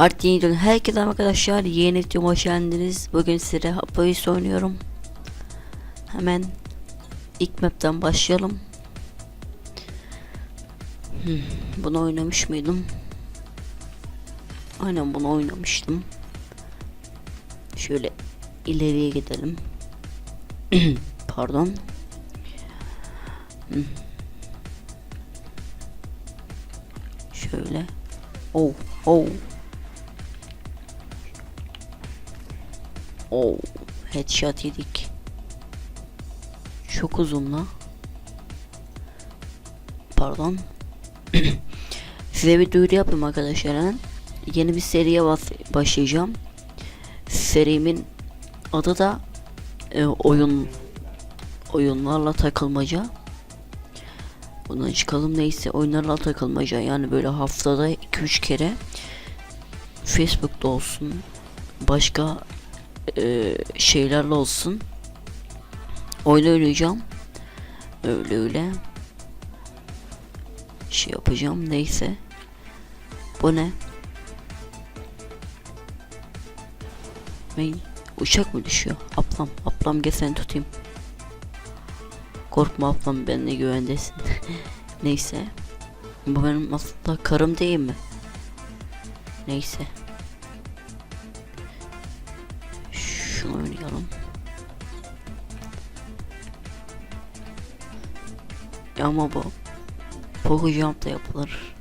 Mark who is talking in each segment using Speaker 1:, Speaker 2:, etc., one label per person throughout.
Speaker 1: Hard Yeniden herkese arkadaşlar yeni videoma hoş geldiniz. Bugün size Hapboyus oynuyorum. Hemen ilk map'ten başlayalım. Hmm, bunu oynamış mıydım? Aynen bunu oynamıştım. Şöyle ileriye gidelim. Pardon. Hmm. Şöyle. Oh, oh. Oh, headshot yedik. Çok uzun la. Pardon. Size bir duyuru yapayım arkadaşlar. Yeni bir seriye başlayacağım. Serimin adı da e, oyun oyunlarla takılmaca. Bundan çıkalım neyse oyunlarla takılmaca yani böyle haftada 2-3 kere Facebook'ta olsun başka e, şeylerle olsun. Oyun oynayacağım. Öyle öyle. Şey yapacağım neyse. Bu ne? Ney? uçak mı düşüyor? Ablam ablam gel seni tutayım. Korkma ablam benimle güvendesin. Neyse. Bu benim aslında karım değil mi? Neyse şunu oynayalım. Ama bu Pogo Jump da yapılır.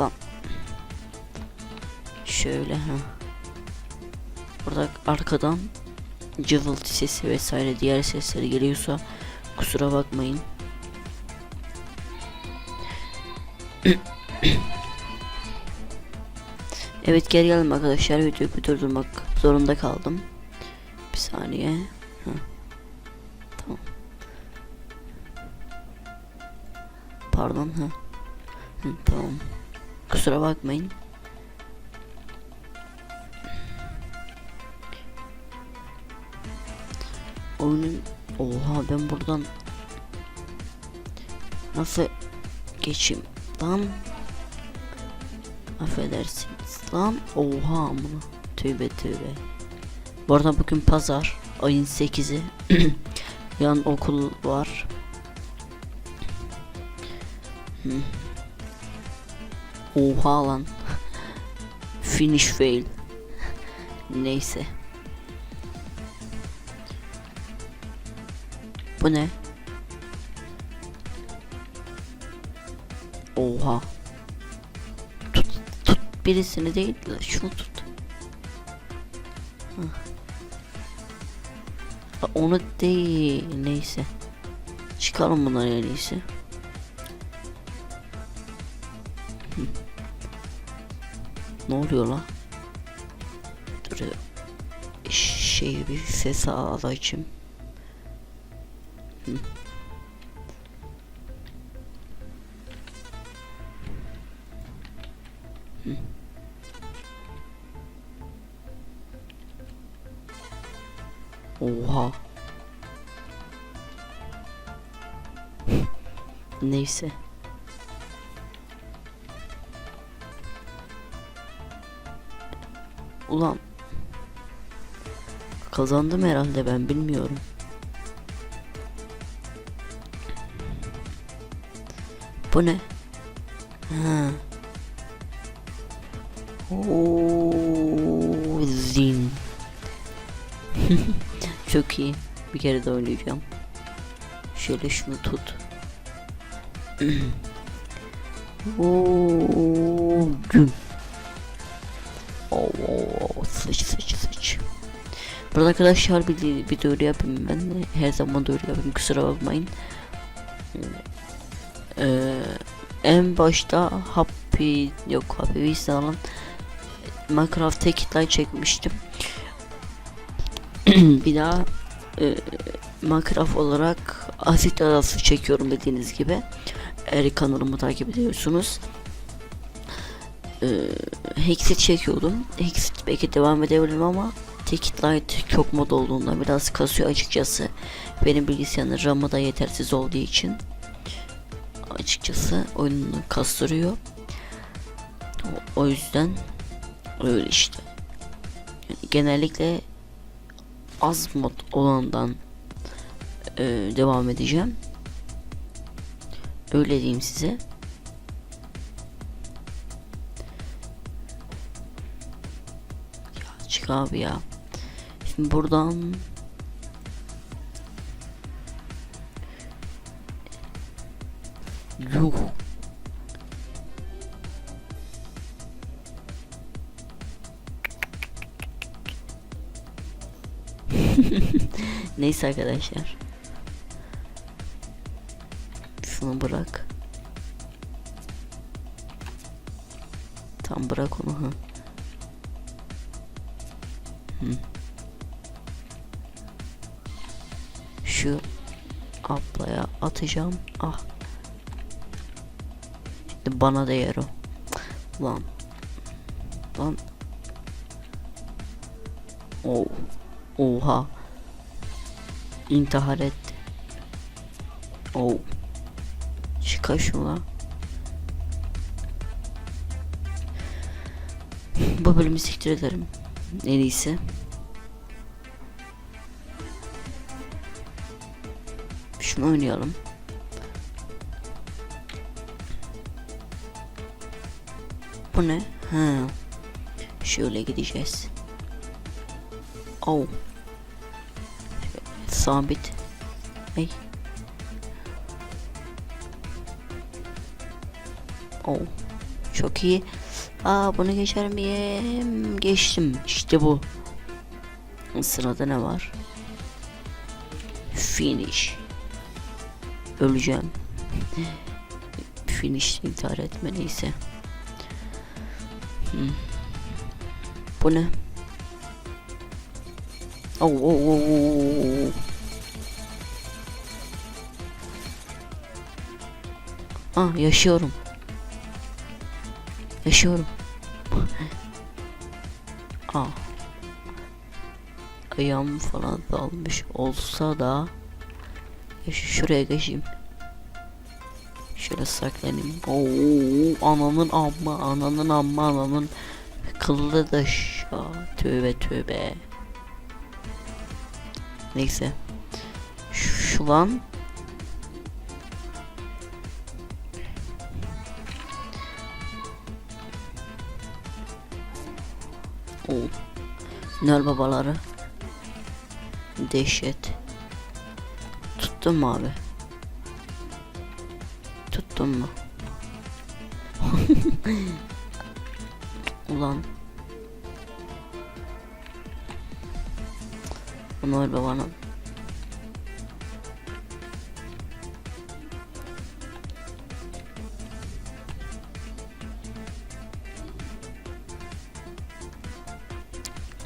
Speaker 1: Lan. Şöyle ha. Burada arkadan cıvıltı sesi vesaire diğer sesler geliyorsa kusura bakmayın. Evet geri geldim arkadaşlar videoyu durdurmak zorunda kaldım. Bir saniye. Hı. Tamam. Pardon ha. Hı, tamam. Kusura bakmayın. Oyunun Oha ben buradan nasıl geçeyim lan Affedersiniz lan oha amına. Tövbe tövbe. Bu arada bugün pazar ayın 8'i Yan okul var. Hı. Oha lan. Finish fail. Neyse. Bu ne? Oha birisini değil de şunu tut. Ha, Onu değil neyse. Çıkalım bunları en. Hı. Ne oluyor la? Dur ya. Şey bir ses alacağım. Hı. Oha. Neyse. Ulan. Kazandım herhalde ben bilmiyorum. Bu ne? Ha. Oo, zin. Çok iyi. Bir kere de oynayacağım. Şöyle şunu tut. Oo, güm. Oo, sıç sıç sıç. Burada arkadaşlar bir, bir duyuru yapayım ben de. Her zaman duyuru yapayım kusura bakmayın. Ee, en başta Happy yok Happy Vista'nın Minecraft tekitler çekmiştim. bir daha e, Minecraft olarak Asit Adası çekiyorum dediğiniz gibi. Eğer kanalımı takip ediyorsunuz. E, Hexit çekiyordum. Hexit belki devam edebilirim ama Ticket Light çok mod olduğunda biraz kasıyor açıkçası. Benim bilgisayarın RAM'ı da yetersiz olduğu için açıkçası oyununu kastırıyor. O, o yüzden öyle işte. Yani genellikle az mod olandan e, devam edeceğim. Öyle diyeyim size. Ya çık abi ya. Şimdi buradan Yuh. Neyse arkadaşlar. Şunu bırak. Tam bırak onu ha. Şu ablaya atacağım. Ah. Şimdi bana da yer o. Lan. Lan. Oh. Oha. İntihar etti. Oh. Çıkar şunu lan. Bu bölümü siktir ederim. En iyisi. Şunu oynayalım. Bu ne? Ha. Şöyle gideceğiz. Oh. Sabit. Hey. Oh. Çok iyi. Aa bunu geçer miyim? Geçtim. İşte bu. Sırada ne var? Finish. Öleceğim. Finish intihar etme neyse. Hmm. Bu ne? Oh, oh, oh, oh, oh, oh. Ah yaşıyorum. Yaşıyorum. ah. Ayağım falan dalmış olsa da ya şu- şuraya geçeyim. Şöyle saklanayım. Oo, ananın amma, ananın amma, ananın kıllı da şa. Tövbe tövbe. Neyse. Şu, lan. Oo. Nöl babaları. Dehşet. Tuttun mu abi? Tuttun mu? Ulan. Noel babanın.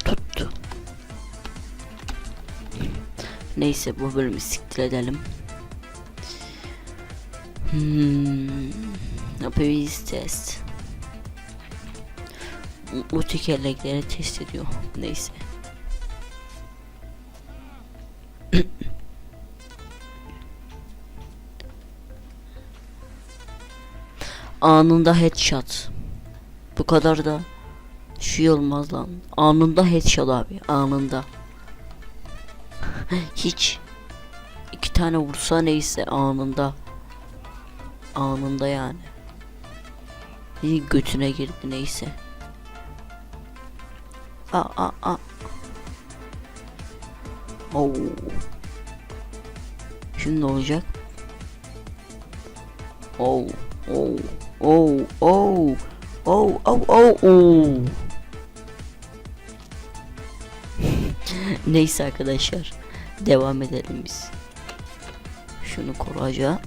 Speaker 1: Tuttu. Neyse bu bölümü siktir edelim. Hmm, yapabiliriz test. Bu tekerlekleri test ediyor. Neyse. Anında headshot. Bu kadar da şey olmaz lan. Anında headshot abi. Anında. Hiç. iki tane vursa neyse anında. Anında yani. Götüne girdi neyse. Aa aa aa. Oo. Şimdi olacak? Oo. Oo. Oo. Oo. Oo. Oo. Oo. Oo. Neyse arkadaşlar. Devam edelim biz. Şunu kolayca.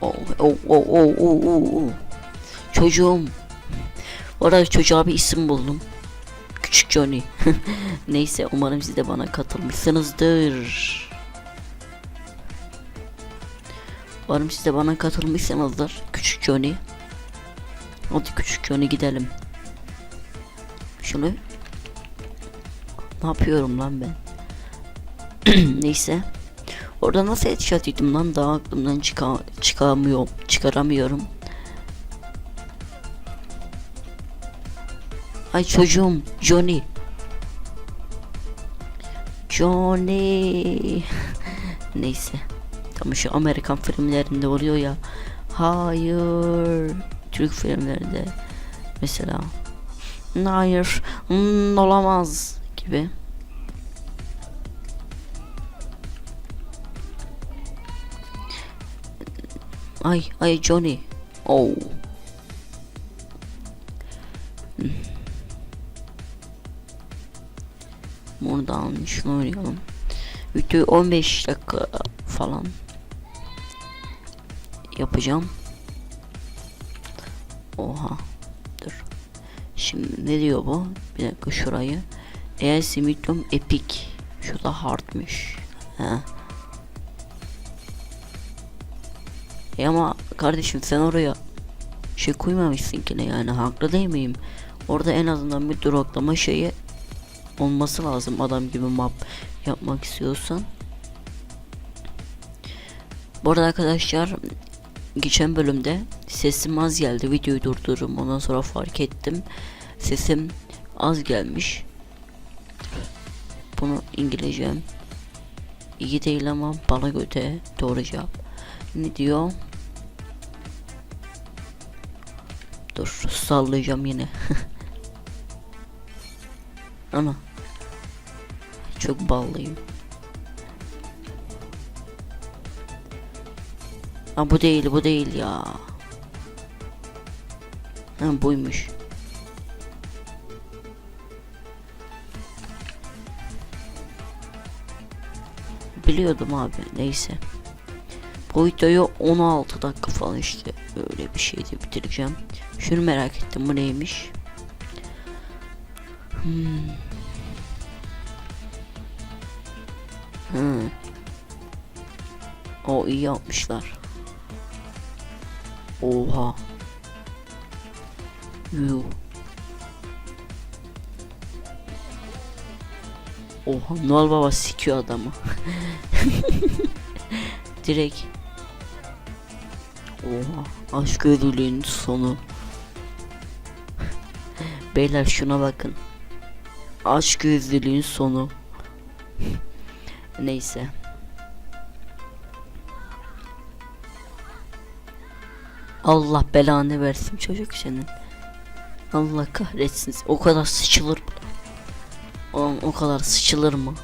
Speaker 1: oh, oh, oh, oh, oh, oh. Çocuğum. Bu arada çocuğa bir isim buldum. Küçük Johnny. Neyse umarım siz de bana katılmışsınızdır. Umarım siz de bana katılmışsınızdır. Küçük Johnny. Hadi küçük Johnny gidelim. Şunu Ne yapıyorum lan ben? Neyse. Orada nasıl headshot yedim lan daha aklımdan çıka çıkamıyorum. Çıkaramıyorum. Ay çocuğum Johnny. Johnny. Neyse. Tam şu Amerikan filmlerinde oluyor ya. Hayır. Türk filmlerinde mesela hayır hmm, olamaz gibi. Ay ay Johnny. Oh. Hmm. Buradan şunu oynayalım. Videoyu 15 dakika falan yapacağım. Oha. Dur. Şimdi ne diyor bu? Bir dakika şurayı. Eğer Simitum Epic. Şurada hardmış. He. E ama kardeşim sen oraya şey koymamışsın ki ne yani haklı değil miyim? Orada en azından bir duraklama şeyi olması lazım adam gibi map yapmak istiyorsan. Bu arada arkadaşlar geçen bölümde sesim az geldi videoyu durdururum ondan sonra fark ettim. Sesim az gelmiş. Bunu İngilizcem iyi değil ama bana göre doğru cevap. Ne diyor? Dur sallayacağım yine ana çok ballıyım Ha bu değil bu değil ya. Ha buymuş. Biliyordum abi neyse. Bu videoyu 16 dakika falan işte öyle bir şeyde bitireceğim. Şunu merak ettim bu neymiş? Hmm. Hmm. O iyi yapmışlar. Oha. Yuh. Oha Noel Baba sikiyor adamı. Direkt. Oha aşk ödülünün sonu. Beyler şuna bakın. Aşk ödülünün sonu. Neyse. Allah belanı versin çocuk senin. Allah kahretsin. O kadar sıçılır. Oğlum o kadar sıçılır mı?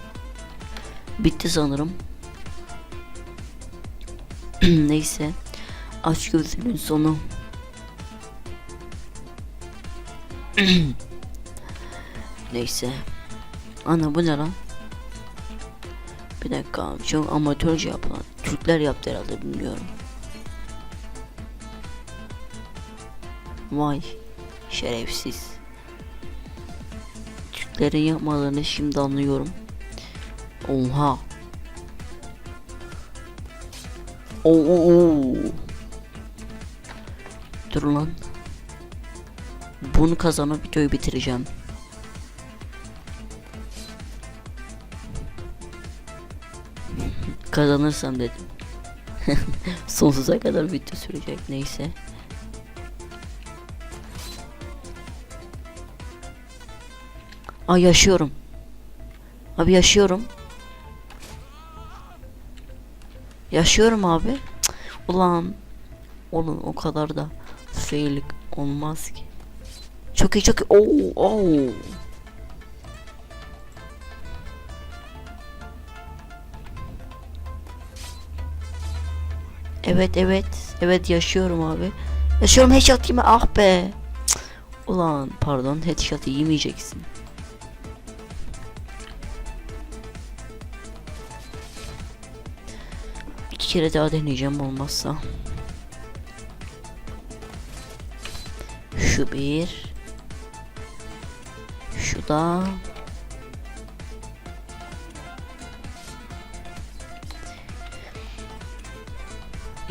Speaker 1: Bitti sanırım. Neyse. Aç gözünün sonu. Neyse. Ana bu ne lan? Bir dakika çok amatörce yapılan. Türkler yaptı herhalde bilmiyorum. Vay şerefsiz. Türklerin yapmalarını şimdi anlıyorum. Oha. Oo, oo. Dur lan. Bunu kazanıp videoyu bitireceğim. Kazanırsam dedim. Sonsuza kadar video sürecek neyse. Ay yaşıyorum. Abi yaşıyorum. Yaşıyorum abi. Cık, Ulan. Oğlum o kadar da feylik olmaz ki. Çok iyi çok iyi. Oo, oo. Evet evet. Evet yaşıyorum abi. Yaşıyorum headshot yeme ah be. Ulan pardon headshot yemeyeceksin. İki kere daha deneyeceğim olmazsa. Şu bir. Şu da.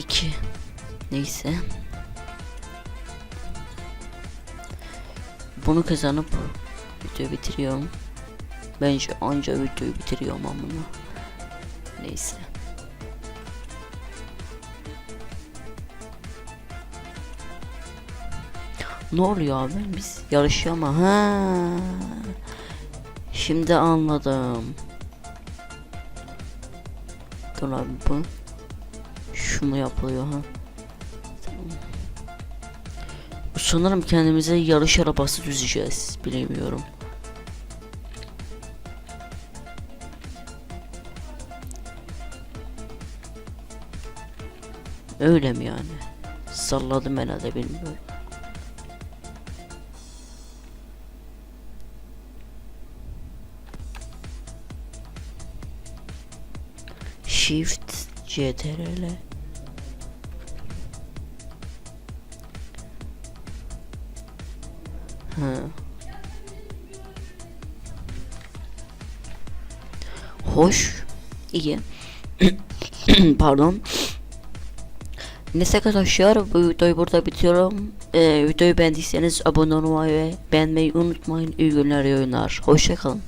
Speaker 1: İki. Neyse. Bunu kazanıp video bitiriyorum. Bence anca videoyu bitiriyorum amına. Neyse. Ne oluyor abi? Biz yarışıyor ama ha. Şimdi anladım. Dur abi bu. Mu yapılıyor ha? Sanırım kendimize yarış arabası düzeceğiz. Bilemiyorum. Öyle mi yani? Salladım herhalde bilmiyorum. Shift CTRL Hoş. iyi. Pardon. Neyse arkadaşlar bu videoyu burada bitiriyorum. Ee, videoyu beğendiyseniz abone olmayı ve beğenmeyi unutmayın. İyi günler, iyi oyunlar. Hoşçakalın.